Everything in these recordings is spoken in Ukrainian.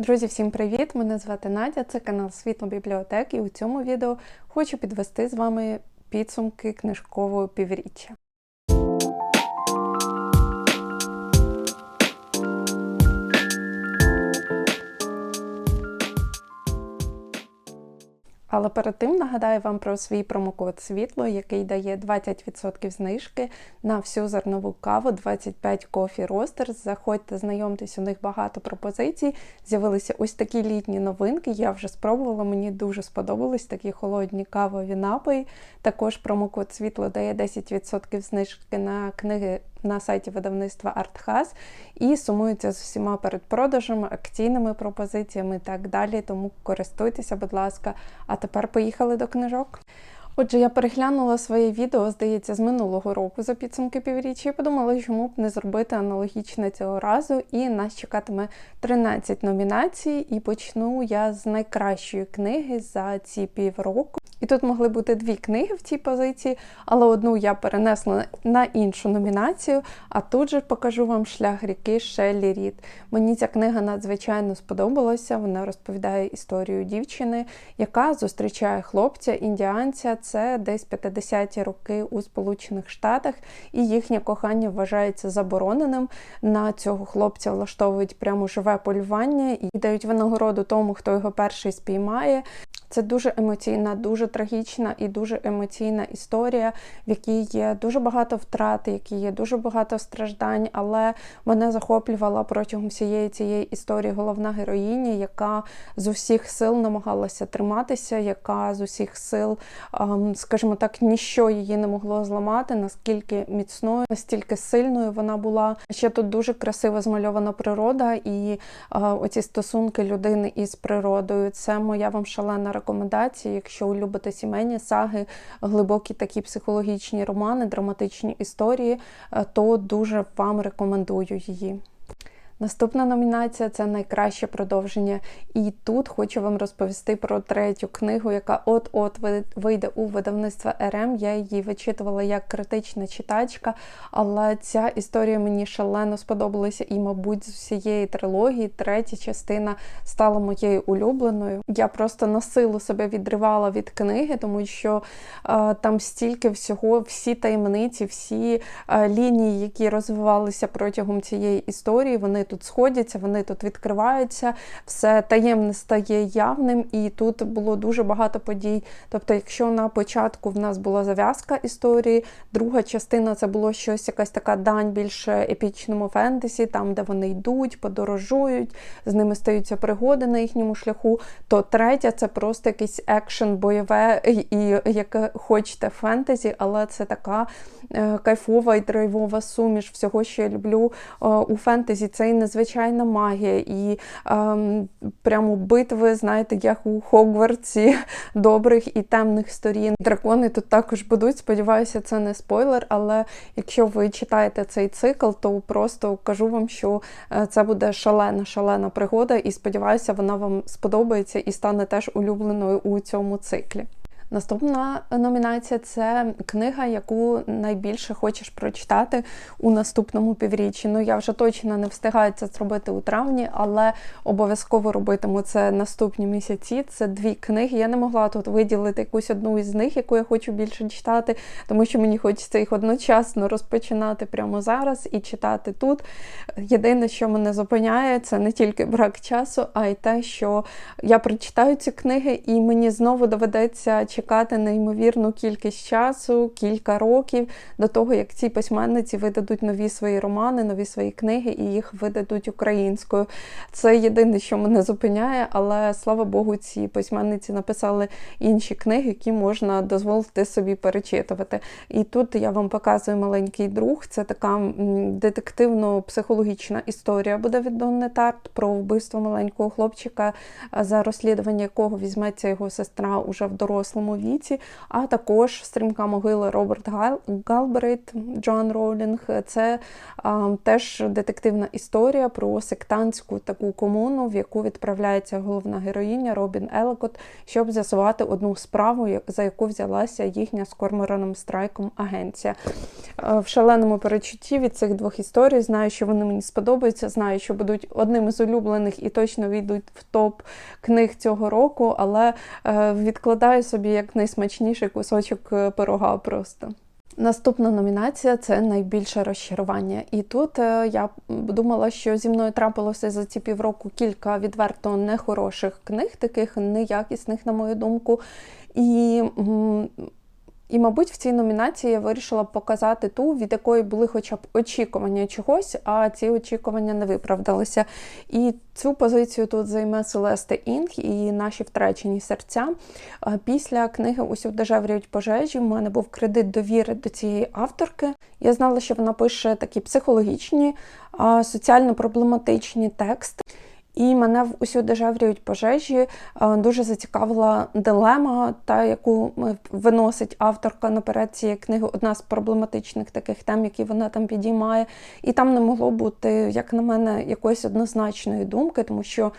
Друзі, всім привіт! Мене звати Надя, це канал Світло Бібліотек, і у цьому відео хочу підвести з вами підсумки книжкового півріччя. Але перед тим нагадаю вам про свій промокод світло, який дає 20% знижки на всю зернову каву 25 Coffee Roasters. Заходьте, знайомтесь, у них багато пропозицій. З'явилися ось такі літні новинки. Я вже спробувала, мені дуже сподобались такі холодні кавові напої. Також промокод світло дає 10% знижки на книги на сайті видавництва Артхаз і сумуються з усіма передпродажами, акційними пропозиціями і так далі. Тому користуйтеся, будь ласка. А тепер поїхали до книжок. Отже, я переглянула своє відео, здається, з минулого року за підсумки півріччя і подумала, чому б не зробити аналогічне цього разу. І нас чекатиме 13 номінацій. І почну я з найкращої книги за ці півроку. І тут могли бути дві книги в цій позиції, але одну я перенесла на іншу номінацію. А тут же покажу вам шлях ріки Шеллі Рід. Мені ця книга надзвичайно сподобалася. Вона розповідає історію дівчини, яка зустрічає хлопця, індіанця. Це десь 50-ті роки у Сполучених Штатах, і їхнє кохання вважається забороненим. На цього хлопця влаштовують прямо живе полювання і дають винагороду тому, хто його перший спіймає. Це дуже емоційна, дуже трагічна і дуже емоційна історія, в якій є дуже багато втрат, в якій є дуже багато страждань. Але мене захоплювала протягом всієї цієї історії головна героїня, яка з усіх сил намагалася триматися, яка з усіх сил, скажімо так, ніщо її не могло зламати, наскільки міцною, настільки сильною вона була. Ще тут дуже красиво змальована природа, і оці стосунки людини із природою. Це моя вам шалена рекомендації, якщо любите сімейні саги, глибокі такі психологічні романи, драматичні історії, е, то дуже вам рекомендую її. Наступна номінація це найкраще продовження. І тут хочу вам розповісти про третю книгу, яка от-от вийде у видавництво РМ. Я її вичитувала як критична читачка, але ця історія мені шалено сподобалася, і, мабуть, з усієї трилогії третя частина стала моєю улюбленою. Я просто на силу себе відривала від книги, тому що е, там стільки всього, всі таємниці, всі е, лінії, які розвивалися протягом цієї історії, вони тут сходяться, вони тут відкриваються, все таємне стає явним, і тут було дуже багато подій. Тобто, якщо на початку в нас була зав'язка історії, друга частина це було щось, якась така дань більш епічному фентезі, там, де вони йдуть, подорожують, з ними стаються пригоди на їхньому шляху, то третя це просто якийсь екшен, бойове і яке хочете фентезі, але це така е, кайфова і драйвова суміш всього, що я люблю е, у фентезі. Це незвичайна магія, і ем, прямо битви, знаєте, як у Хогвартсі добрих і темних сторін. Дракони тут також будуть. Сподіваюся, це не спойлер, але якщо ви читаєте цей цикл, то просто кажу вам, що е, це буде шалена, шалена пригода, і сподіваюся, вона вам сподобається і стане теж улюбленою у цьому циклі. Наступна номінація це книга, яку найбільше хочеш прочитати у наступному півріччі. Ну я вже точно не встигаю це зробити у травні, але обов'язково робитиму це наступні місяці. Це дві книги. Я не могла тут виділити якусь одну із них, яку я хочу більше читати, тому що мені хочеться їх одночасно розпочинати прямо зараз і читати тут. Єдине, що мене зупиняє, це не тільки брак часу, а й те, що я прочитаю ці книги, і мені знову доведеться чекати неймовірну кількість часу, кілька років до того, як ці письменниці видадуть нові свої романи, нові свої книги і їх видадуть українською. Це єдине, що мене зупиняє, але слава Богу, ці письменниці написали інші книги, які можна дозволити собі перечитувати. І тут я вам показую маленький друг. Це така детективно-психологічна історія буде від Донни Тарт про вбивство маленького хлопчика, за розслідування якого візьметься його сестра уже в дорослому юному віці, а також Стрімка могила Роберт Гал... Галберейт, Джоан Роулінг. Це а, теж детективна історія про сектантську таку комуну, в яку відправляється головна героїня Робін Елекот, щоб з'ясувати одну справу, за яку взялася їхня з Кормораном Страйком агенція. В шаленому перечутті від цих двох історій знаю, що вони мені сподобаються. Знаю, що будуть одним з улюблених і точно війдуть в топ книг цього року, але е, відкладаю собі як найсмачніший кусочок е, пирога просто. Наступна номінація це найбільше розчарування. І тут е, я думала, що зі мною трапилося за ці півроку кілька відверто нехороших книг, таких неякісних, на мою думку. І і, мабуть, в цій номінації я вирішила показати ту, від якої були хоча б очікування чогось, а ці очікування не виправдалися. І цю позицію тут займе Селесте Інг і наші втрачені серця. Після книги Усюди жевріють пожежі в мене був кредит довіри до цієї авторки. Я знала, що вона пише такі психологічні, соціально проблематичні тексти. І мене в усюди жевріють пожежі. Е, дуже зацікавила дилема, та яку виносить авторка наперед цієї книги, одна з проблематичних таких тем, які вона там підіймає. І там не могло бути, як на мене, якоїсь однозначної думки, тому що.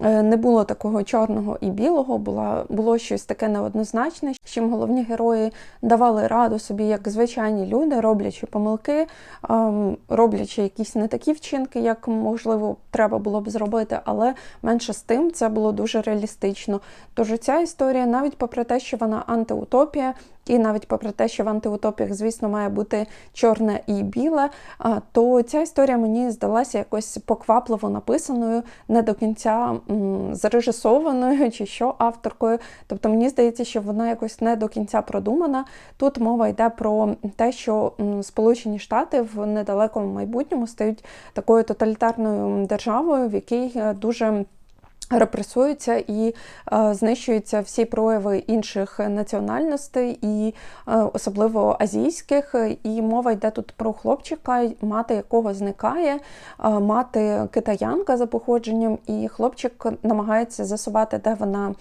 Е, не було такого чорного і білого, було, було щось таке неоднозначне, з чим головні герої давали раду собі, як звичайні люди, роблячи помилки, ем, роблячи якісь не такі вчинки, як можливо треба було б зробити, але менше з тим це було дуже реалістично. Тож ця історія, навіть попри те, що вона антиутопія, і навіть попри те, що в антиутопіях, звісно, має бути чорне і біле, то ця історія мені здалася якось поквапливо написаною, не до кінця зарежисованою чи що авторкою. Тобто мені здається, що вона якось не до кінця продумана. Тут мова йде про те, що Сполучені Штати в недалекому майбутньому стають такою тоталітарною державою, в якій е, дуже Репресуються і е, знищуються всі прояви інших національностей, і е, особливо азійських. І мова йде тут про хлопчика, мати якого зникає, е, мати китаянка за походженням, і хлопчик намагається засувати, де вона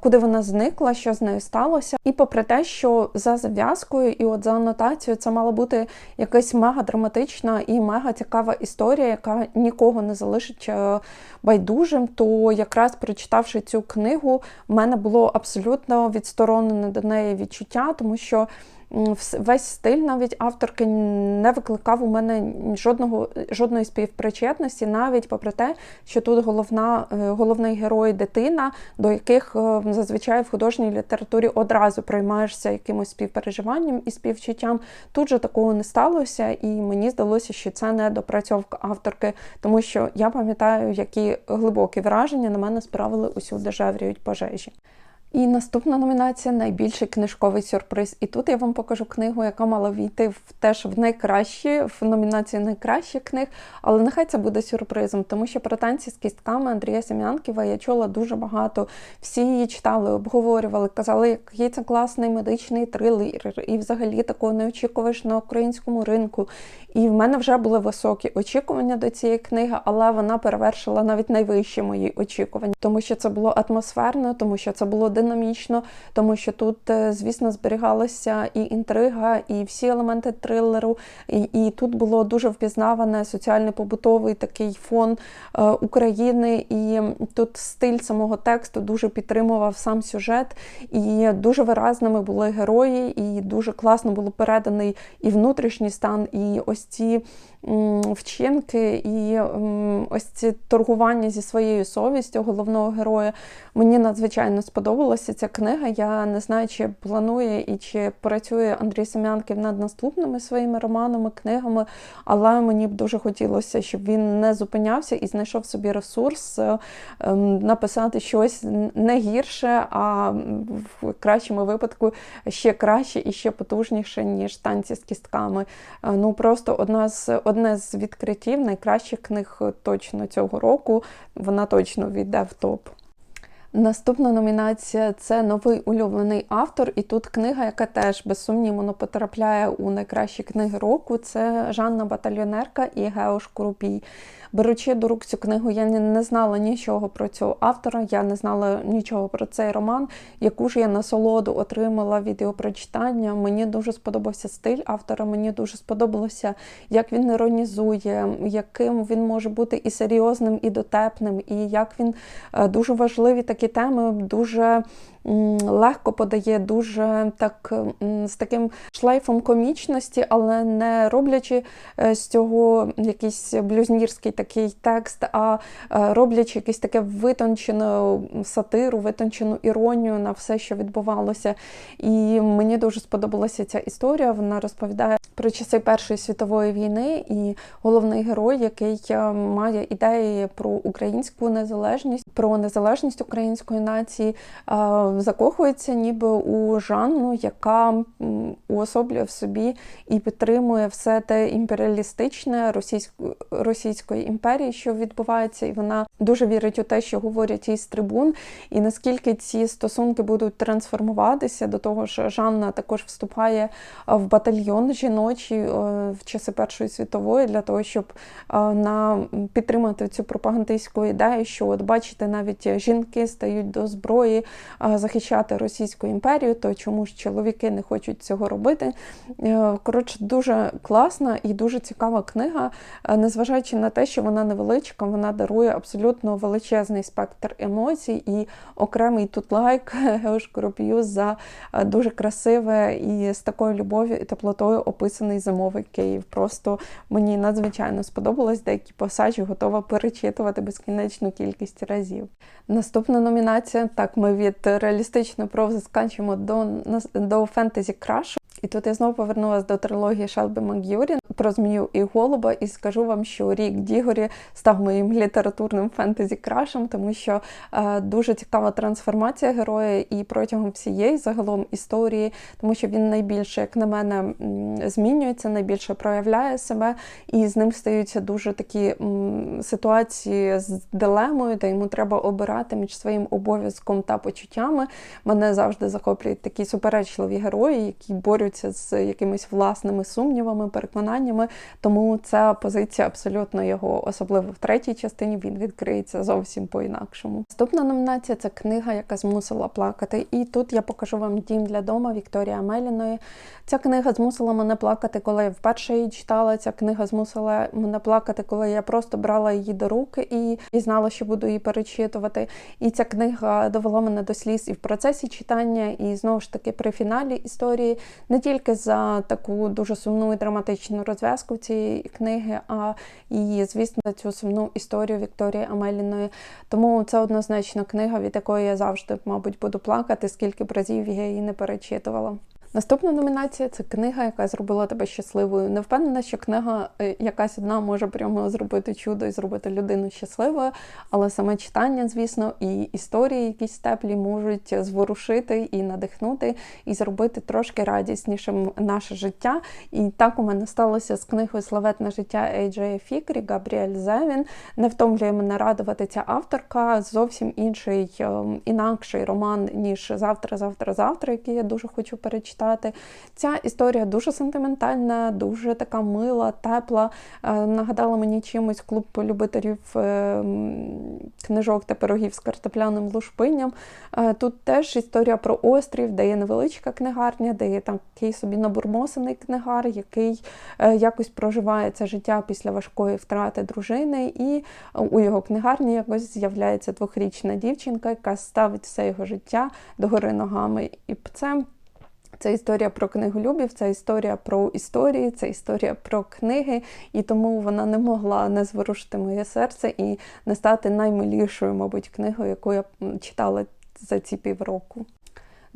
куди вона зникла, що з нею сталося. І попри те, що за зав'язкою і от за анотацією це мала бути якась мега драматична і мега цікава історія, яка нікого не залишить е, байдужим, то якраз прочитавши цю книгу, в мене було абсолютно відсторонене до неї відчуття, тому що весь стиль навіть авторки не викликав у мене жодного жодної співпричетності, навіть попри те, що тут головна, е, головний герой дитина, до яких е, зазвичай в художній літературі одразу приймаєшся якимось співпереживанням і співчуттям. Тут же такого не сталося, і мені здалося, що це не допрацьовка авторки, тому що я пам'ятаю, які глибокі враження на мене справили усюди жевріють пожежі. І наступна номінація найбільший книжковий сюрприз. І тут я вам покажу книгу, яка мала війти в теж в найкращі, в номінацію найкращих книг, але нехай це буде сюрпризом, тому що про танці з кістками Андрія Сем'янківа я чула дуже багато. Всі її читали, обговорювали, казали, який це класний медичний трилер, і взагалі такого не очікуєш на українському ринку. І в мене вже були високі очікування до цієї книги, але вона перевершила навіть найвищі мої очікування, тому що це було атмосферно, тому що це було динамічно, тому що тут, е, звісно, зберігалася і інтрига, і всі елементи трилеру. І, і тут було дуже впізнаване соціально-побутовий такий фон е, України, і тут стиль самого тексту дуже підтримував сам сюжет, і дуже виразними були герої, і дуже класно було переданий і внутрішній стан, і ось ці вчинки, і ось ці торгування зі своєю совістю головного героя. Мені надзвичайно сподобалася ця книга. Я не знаю, чи планує і чи працює Андрій Сем'янків над наступними своїми романами, книгами, але мені б дуже хотілося, щоб він не зупинявся і знайшов собі ресурс ем, написати щось не гірше, а в кращому випадку ще краще і ще потужніше, ніж танці з кістками. Е, ну просто одна з одне з відкриттів найкращих книг точно цього року. Вона точно війде в топ. Наступна номінація це новий улюблений автор, і тут книга, яка теж без сумніву потрапляє у найкращі книги року. Це Жанна Батальйонерка і Геош Крупій. Беручи до рук цю книгу, я не, знала нічого про цього автора, я не знала нічого про цей роман, яку ж я насолоду отримала від його прочитання. Мені дуже сподобався стиль автора, мені дуже сподобалося, як він іронізує, яким він може бути і серйозним, і дотепним, і як він е, дуже важливі такі теми, дуже легко подає, дуже так з таким шлейфом комічності, але не роблячи е, з цього якийсь блюзнірський такий текст, а е, роблячи якийсь таке витончену сатиру, витончену іронію на все, що відбувалося. І мені дуже сподобалася ця історія. Вона розповідає про часи Першої світової війни, і головний герой, який е, має ідеї про українську незалежність, про незалежність української нації закохується ніби у Жанну, яка уособлює в собі і підтримує все те імперіалістичне російської російської імперії, що відбувається, і вона дуже вірить у те, що говорять із трибун, і наскільки ці стосунки будуть трансформуватися до того ж, Жанна також вступає в батальйон жіночий в часи Першої світової для того, щоб на підтримати цю пропагандистську ідею, що от бачите, навіть жінки стають до зброї захищати Російську імперію, то чому ж чоловіки не хочуть цього робити. Е, коротше, дуже класна і дуже цікава книга, е, незважаючи на те, що вона невеличка, вона дарує абсолютно величезний спектр емоцій і окремий тут лайк Геошкоропію за е, дуже красиве і з такою любов'ю і теплотою описаний зимовий Київ. Просто мені надзвичайно сподобалось деякі пасажі, готова перечитувати безкінечну кількість разів. Наступна номінація так ми від реалістичної прози скачемо до до фентезі крашу. І тут я знову повернулася до трилогії Шелбі Мак'юрі про змію і голуба, і скажу вам, що рік Дігорі став моїм літературним фентезі крашем, тому що е, дуже цікава трансформація героя і протягом всієї загалом історії, тому що він найбільше, як на мене, змінюється, найбільше проявляє себе, і з ним стаються дуже такі ситуації з дилемою, де йому треба обирати між своїм обов'язком та почуттями. Мене завжди захоплюють такі суперечливі герої, які борються з якимись власними сумнівами, переконаннями. Тому ця позиція абсолютно його, особливо в третій частині, він відкриється зовсім по-інакшому. Наступна номінація це книга, яка змусила плакати. І тут я покажу вам дім для дома Вікторія Меліної. Ця книга змусила мене плакати, коли я вперше її читала. Ця книга змусила мене плакати, коли я просто брала її до руки і, і знала, що буду її перечитувати. І ця книга довела мене до сліз і в процесі читання, і знову ж таки при фіналі історії не тільки за таку дуже сумну і драматичну розв'язку цієї книги, а і, звісно, за цю сумну історію Вікторії Амеліної. Тому це однозначно книга, від якої я завжди, мабуть, буду плакати, скільки б разів я її не перечитувала. Наступна номінація це книга, яка зробила тебе щасливою. Не впевнена, що книга е, якась одна може прямо зробити чудо і зробити людину щасливою, але саме читання, звісно, і історії, якісь теплі можуть зворушити і надихнути, і зробити трошки радіснішим наше життя. І так у мене сталося з книгою Славетне життя Ейджея Фікрі Габріель Зевін. Не втомлює мене радувати ця авторка. Зовсім інший ем, інакший роман, ніж завтра, завтра, завтра, який я дуже хочу перечитати читати. Ця історія дуже сентиментальна, дуже така мила, тепла. Е, нагадала мені чимось клуб любителів е, книжок та пирогів з картопляним лушпинням. Е, тут теж історія про острів, де є невеличка книгарня, де є такий собі набурмосений книгар, який якось проживає це життя після важкої втрати дружини, і у його книгарні якось з'являється двохрічна дівчинка, яка ставить все його життя догори ногами. І це це історія про книголюбів, це історія про історії, це історія про книги, і тому вона не могла не зворушити моє серце і не стати наймилішою, мабуть, книгою, яку я читала за ці півроку.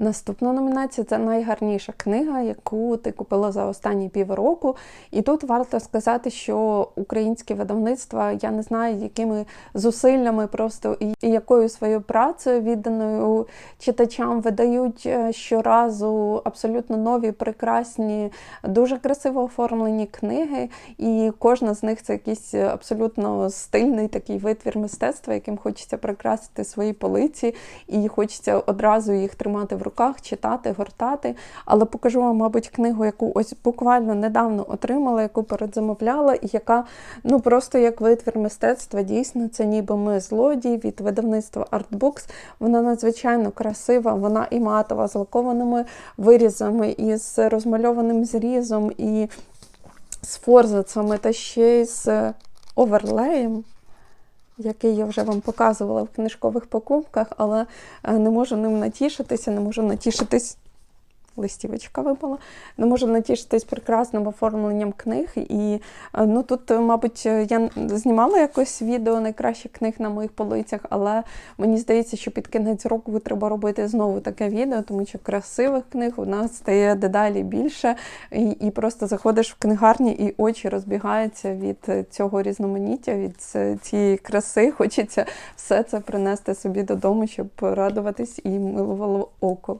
Наступна номінація це найгарніша книга, яку ти купила за останні півроку. І тут варто сказати, що українські видавництва, я не знаю, якими зусиллями просто і якою своєю працею відданою читачам видають е, щоразу абсолютно нові, прекрасні, дуже красиво оформлені книги. І кожна з них це якийсь абсолютно стильний такий витвір мистецтва, яким хочеться прикрасити свої полиці, і хочеться одразу їх тримати в руках руках, читати, гортати. Але покажу вам, мабуть, книгу, яку ось буквально недавно отримала, яку передзамовляла, і яка ну просто як витвір мистецтва. Дійсно, це ніби ми злодії від видавництва Artbooks. Вона надзвичайно красива, вона і матова, з лакованими вирізами, і з розмальованим зрізом, і з форзацами, та ще й з оверлеєм який я вже вам показувала в книжкових покупках, але е, не можу ним натішитися, не можу натішитись. Листівочка випала. Не можу натішитись прекрасним оформленням книг. І е, ну тут, мабуть, я знімала якось відео найкращих книг на моїх полицях, але мені здається, що під кінець року треба робити знову таке відео, тому що красивих книг у нас стає дедалі більше. І, і просто заходиш в книгарні, і очі розбігаються від цього різноманіття, від цієї краси. Хочеться все це принести собі додому, щоб радуватись і милувало око.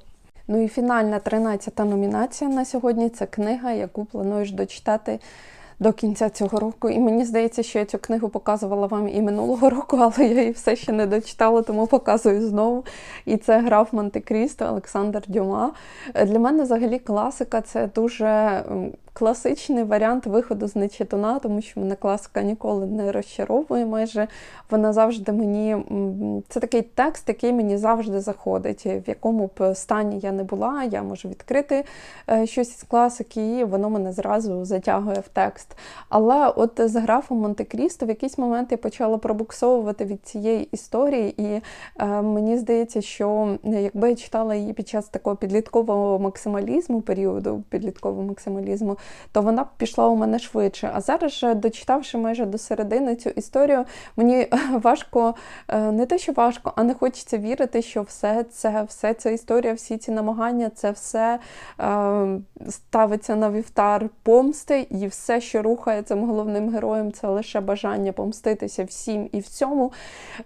Ну і фінальна 13-та номінація на сьогодні це книга, яку плануєш дочитати до кінця цього року. І мені здається, що я цю книгу показувала вам і минулого року, але я її все ще не дочитала, тому показую знову. І це граф Монте-Крісто Олександр Дюма. Для мене взагалі класика це дуже класичний варіант виходу з нечитуна, тому що мене класика ніколи не розчаровує. Майже вона завжди мені це такий текст, який мені завжди заходить, в якому б стані я не була, я можу відкрити е, щось із класики, і воно мене зразу затягує в текст. Але от з графом Монте-Крісто в якийсь момент я почала пробуксовувати від цієї історії, і е, мені здається, що якби я читала її під час такого підліткового максималізму, періоду підліткового максималізму, то вона б пішла у мене швидше. А зараз, дочитавши майже до середини цю історію, мені важко, е, не те, що важко, а не хочеться вірити, що все це, все ця історія, всі ці намагання, це все е, ставиться на вівтар помсти, і все, що рухає цим головним героєм, це лише бажання помститися всім і всьому.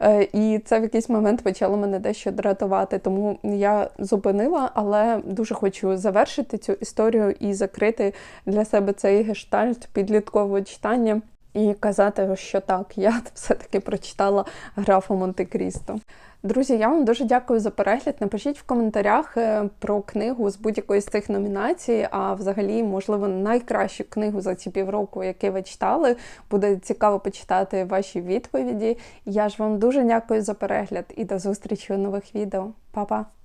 Е, і це в якийсь момент почало мене дещо дратувати. Тому я зупинила, але дуже хочу завершити цю історію і закрити для себе цей гештальт підліткового читання. І казати, що так, я все-таки прочитала графа Монте-Крісто. Друзі, я вам дуже дякую за перегляд. Напишіть в коментарях е, про книгу з будь-якої з цих номінацій, а взагалі, можливо, найкращу книгу за ці півроку, яку ви читали. Буде цікаво почитати ваші відповіді. Я ж вам дуже дякую за перегляд і до зустрічі у нових відео. Па-па!